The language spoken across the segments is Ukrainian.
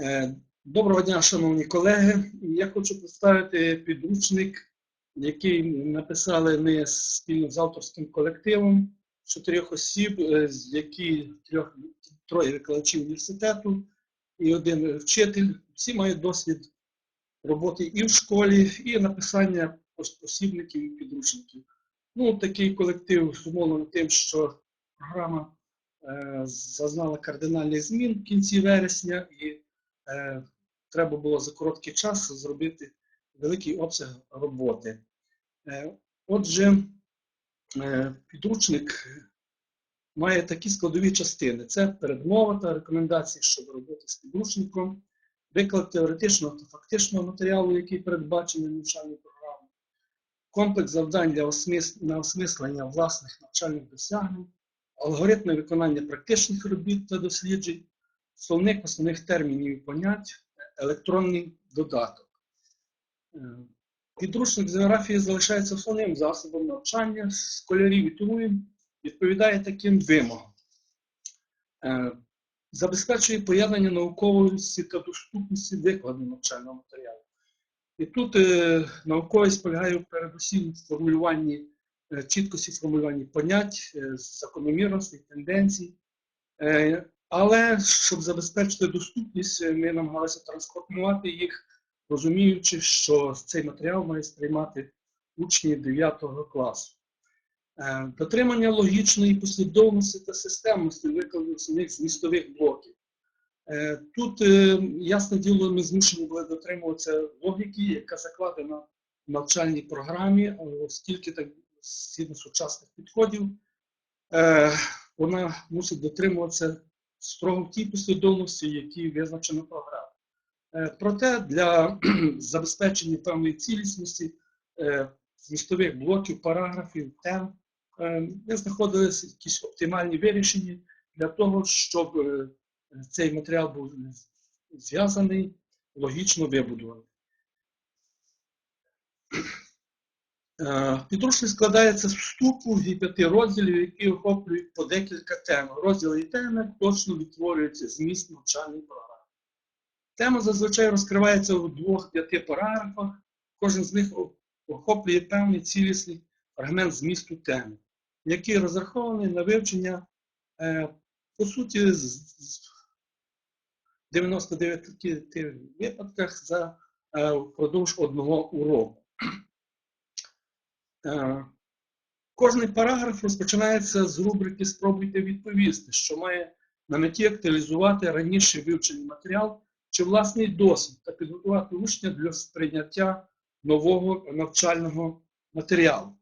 Е, Доброго дня, шановні колеги. Я хочу представити підручник, який написали ми спільно з авторським колективом чотирьох осіб, е, з які трьох, троє викладачів університету і один вчитель. Всі мають досвід роботи і в школі, і написання пос- посібників і підручників. Ну, такий колектив зумовлений тим, що програма зазнала кардинальних змін в кінці вересня, і е, треба було за короткий час зробити великий обсяг роботи. Е, отже, е, підручник має такі складові частини: це передмова та рекомендації щодо роботи з підручником, виклад теоретичного та фактичного матеріалу, який передбачений навчальною програмою, комплекс завдань для осмис- на осмислення власних навчальних досягнень, алгоритми виконання практичних робіт та досліджень, словник основних термінів і понять, електронний додаток. Е, Підручник з географії залишається основним засобом навчання школярів і тому відповідає таким вимогам. Е, Забезпечує поєднання науковості та доступності викладу навчального матеріалу. І тут е, науковість полягає передусім в формулюванні чіткості формулювання понять, е, закономірностей, тенденцій. Е, Але щоб забезпечити доступність, е, ми намагалися транскопувати їх, розуміючи, що цей матеріал має сприймати учні 9 класу. Е, Дотримання логічної послідовності та системності викладу самих змістових блоків. Е, Тут, е, ясне діло, ми змушені були дотримуватися логіки, яка закладена в навчальній програмі, оскільки так згідно сучасних підходів, е, вона мусить дотримуватися строго в тій послідовності, які визначено програма. Е, Проте для забезпечення певної цілісності е, змістових блоків, параграфів, тем, ми знаходили якісь оптимальні вирішення для того, щоб цей матеріал був зв'язаний, логічно вибудований. Підручник складається з вступу і п'яти розділів, які охоплюють по декілька тем. Розділи і теми точно відтворюються зміст навчальної програми. Тема зазвичай розкривається у двох-п'яти параграфах. Кожен з них охоплює певний цілісний фрагмент змісту теми, який розрахований на вивчення, е, по суті, з 99 випадках за е, впродовж одного уроку. Е, Кожний параграф розпочинається з рубрики Спробуйте відповісти, що має на меті актуалізувати раніше вивчений матеріал чи власний досвід та підготувати учня для сприйняття нового навчального матеріалу.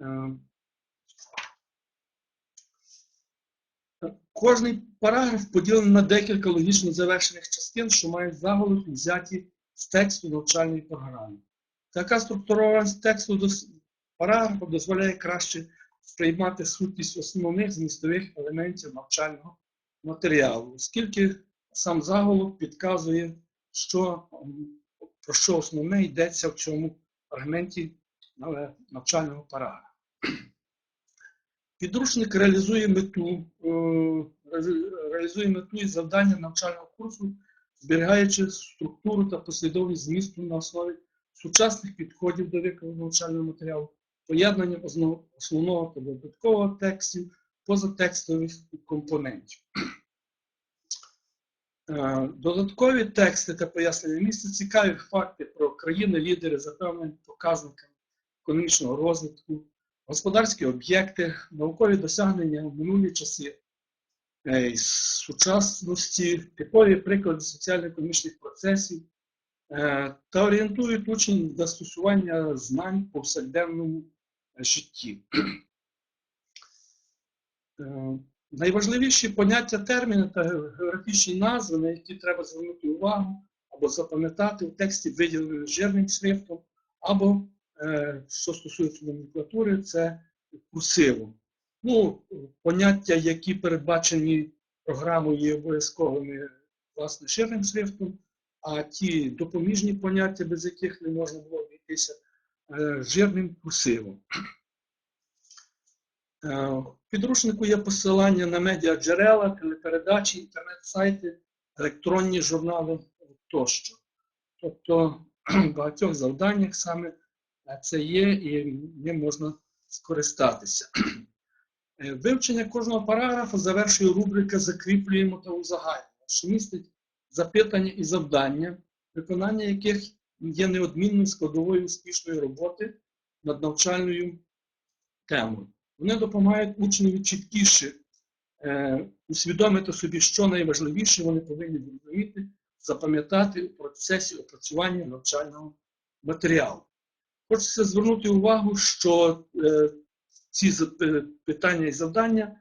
Е, Кожний параграф поділений на декілька логічно завершених частин, що мають заголовки взяті з тексту навчальної програми. Така структурованість тексту параграфу дозволяє краще сприймати сутність основних змістових елементів навчального матеріалу, оскільки сам заголовок підказує, що, про що основне йдеться в цьому фрагменті навчального параграфу. Підручник реалізує мету, е, реалізує мету і завдання навчального курсу, зберігаючи структуру та послідовність змісту на основі сучасних підходів до викладу навчального матеріалу, поєднання основного та додаткового текстів, позатекстових компонентів. Е, Додаткові тексти та пояснення містять цікаві факти про країни-лідери за певними показниками економічного розвитку, господарські об'єкти, наукові досягнення в минулі часи, е, сучасності, типові приклади соціально-економічних процесів е, та орієнтують учнів застосування знань в повсякденному житті. Е, Найважливіші поняття терміни та географічні назви, на які треба звернути увагу або запам'ятати в тексті виділені жирним шрифтом, або, е, що стосується номенклатури, це курсивом. Ну, поняття, які передбачені програмою, обов'язковими власне жирним шрифтом, а ті допоміжні поняття, без яких не можна було обійтися, е, жирним курсивом. Е, В підручнику є посилання на медіаджерела, телепередачі, інтернет-сайти, електронні журнали тощо. Тобто в багатьох завданнях саме е, це є і ним можна скористатися. Е, Вивчення кожного параграфу завершує рубрика Закріплюємо та узагальнюємо, що містить запитання і завдання, виконання яких є неодмінною складовою успішної роботи над навчальною темою. Вони допомагають учневі чіткіше е, усвідомити собі, що найважливіше вони повинні зрозуміти, запам'ятати у процесі опрацювання навчального матеріалу. Хочеться звернути увагу, що е, ці е, питання і завдання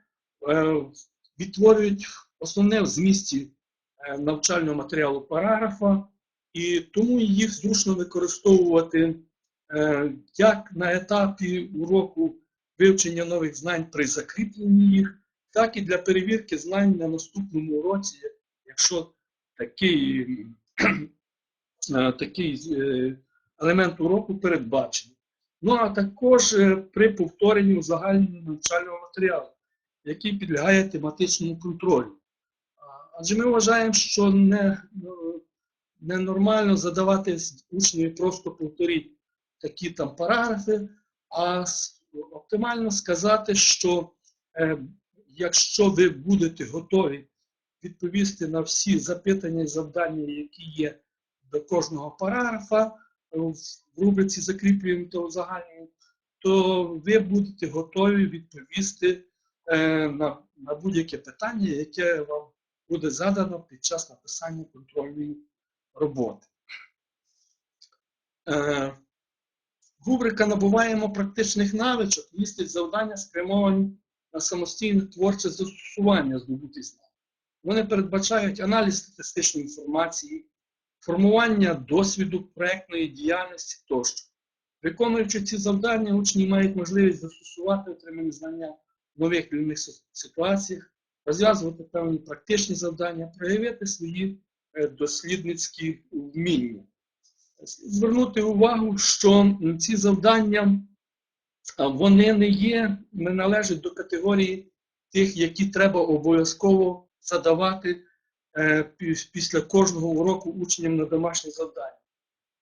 е, відтворюють основне в змісті е, навчального матеріалу параграфа, і тому їх зручно використовувати е, як на етапі уроку вивчення нових знань при закріпленні їх, так і для перевірки знань на наступному уроці, якщо такий, е, такий е, елемент уроку передбачений. Ну а також при повторенні узагальнення навчального матеріалу, який підлягає тематичному контролю. Адже ми вважаємо, що не, ну, ненормально задавати учневі просто повторіть такі там параграфи, а оптимально сказати, що е, якщо ви будете готові відповісти на всі запитання і завдання, які є до кожного параграфа е, в рубриці закріплюємо та узагальнюємо, то ви будете готові відповісти е, на, на будь-яке питання, яке вам буде задано під час написання контрольної роботи. Е, Рубрика Набуваємо практичних навичок містить завдання, спрямовані на самостійне творче застосування здобутих знань. Вони передбачають аналіз статистичної інформації, формування досвіду проектної діяльності тощо. Виконуючи ці завдання, учні мають можливість застосувати отримані знання в нових для них си- ситуаціях, розв'язувати певні практичні завдання, проявити свої дослідницькі вміння. Слід Звернути увагу, що ці завдання вони не є, не належать до категорії тих, які треба обов'язково задавати е, після кожного уроку учням на домашні завдання.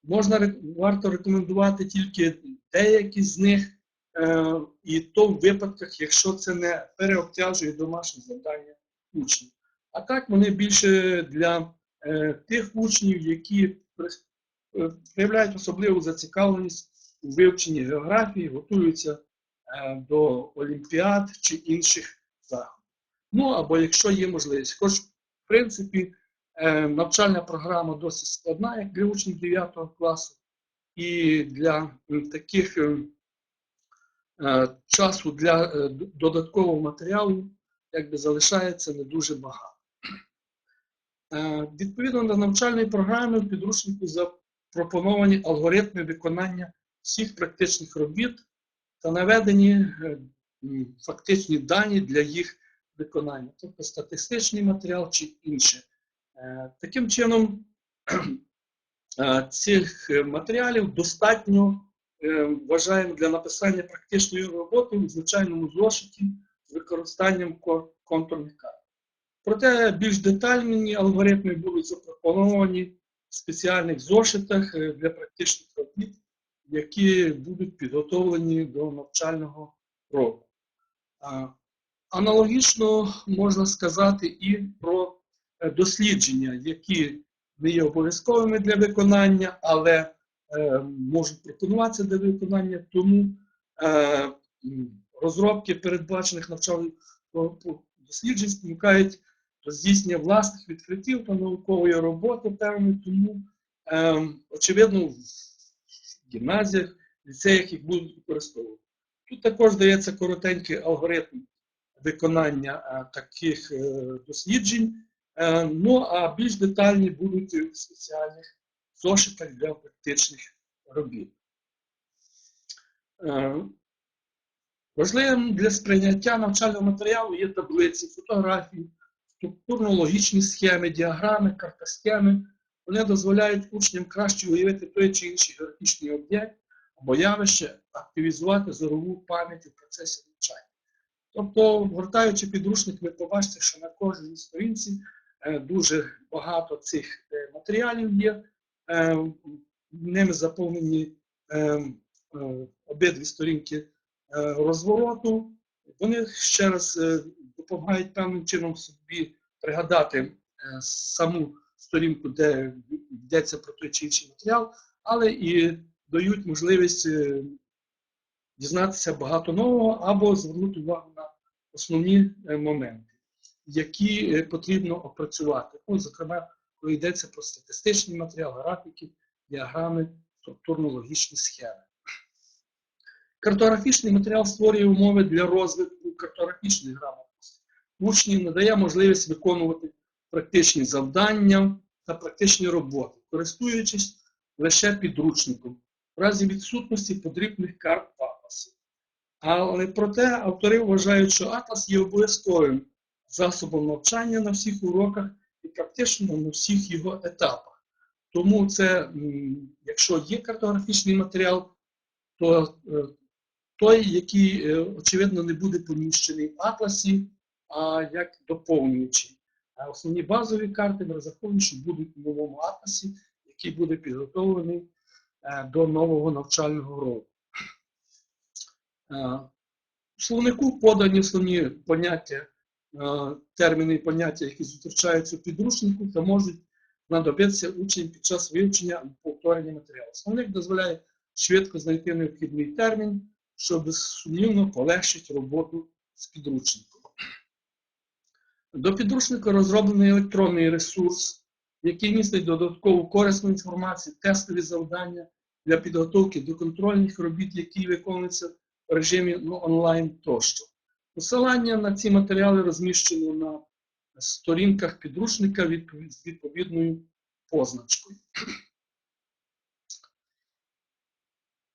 Можна варто рекомендувати тільки деякі з них, е, і то в випадках, якщо це не переобтяжує домашні завдання учнів. А так вони більше для е, тих учнів, які е, проявляють особливу зацікавленість у вивченні географії, готуються е, до олімпіад чи інших заходів. Ну або якщо є можливість. Хоч, в принципі, е, навчальна програма досить складна, як для учнів 9 класу, і для таких е, е, часу для е, додаткового матеріалу якби залишається не дуже багато. Е, Відповідно до навчальної програми в підручнику запропоновані алгоритми виконання всіх практичних робіт та наведені е, фактичні дані для їх виконання, тобто статистичний матеріал чи інше. Е, Таким чином, цих матеріалів достатньо вважаємо для написання практичної роботи у звичайному зошиті з використанням ко- контурних карт. Проте більш детальні алгоритми будуть запропоновані в спеціальних зошитах е, для практичних робіт, які будуть підготовлені до навчального року. Аналогічно можна сказати і про е, дослідження, які не є обов'язковими для виконання, але е, можуть пропонуватися для виконання, тому розробки передбачених навчальних досліджень спонукають здійснення власних відкриттів та наукової роботи певної, тому, е, очевидно, в гімназіях, ліцеях їх будуть використовувати. Тут також дається коротенький алгоритм виконання е, таких е, досліджень, Е, ну а більш детальні будуть в спеціальних зошитах для практичних робіт. Важливим для сприйняття навчального матеріалу є таблиці, фотографії, структурно-логічні схеми, діаграми, картосхеми. Вони дозволяють учням краще уявити той чи інший географічний об'єкт або явище, активізувати зорову пам'ять у процесі навчання. Тобто, гортаючи підручник, ви побачите, що на кожній сторінці е, дуже багато цих е, матеріалів є. Е, Ними заповнені обидві сторінки розвороту. Вони ще раз допомагають певним чином собі пригадати е, саму сторінку, де йдеться про той чи інший матеріал, але і дають можливість е, дізнатися багато нового або звернути увагу на основні е, моменти, які потрібно опрацювати. Ну, зокрема, коли йдеться про статистичний матеріал, графіки, діаграми, структурно-логічні схеми. Картографічний матеріал створює умови для розвитку картографічної грамотності. Учнів надає можливість виконувати практичні завдання та практичні роботи, користуючись лише підручником, в разі відсутності потрібних карт атласів. Але проте автори вважають, що атлас є обов'язковим засобом навчання на всіх уроках і практично на всіх його етапах. Тому це, якщо є картографічний матеріал, то е, той, який, е, очевидно, не буде поміщений в атласі, а як доповнюючий. А основні базові карти ми розраховуємо, що будуть в новому атласі, який буде підготовлений е, до нового навчального року. Е, В словнику подані основні поняття, е, терміни і поняття, які зустрічаються в підручнику та можуть знадобитися учням під час вивчення або повторення матеріалу. Словник дозволяє швидко знайти необхідний термін, що безсумнівно полегшить роботу з підручником. До підручника розроблений електронний ресурс, який містить додаткову корисну інформацію, тестові завдання для підготовки до контрольних робіт, які виконуються в режимі ну, онлайн тощо. Посилання на ці матеріали розміщено на сторінках підручника з відповідною позначкою.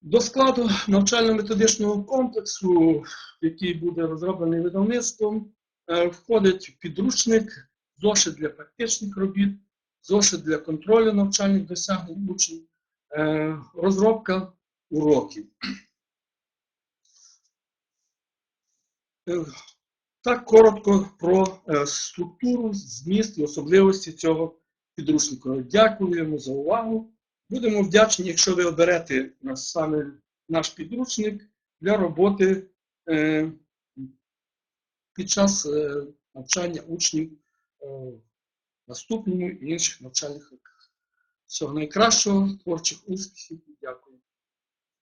До складу навчально-методичного комплексу, який буде розроблений видавництвом, входить підручник, зошит для практичних робіт, зошит для контролю навчальних досягнень учнів, е, розробка уроків. Е, Так коротко про е, структуру, зміст і особливості цього підручника. Дякуємо за увагу. Будемо вдячні, якщо ви оберете саме наш підручник для роботи е, під час е, навчання учнів е, в наступному і інших навчальних роках. Всього найкращого, творчих успіхів. Дякую.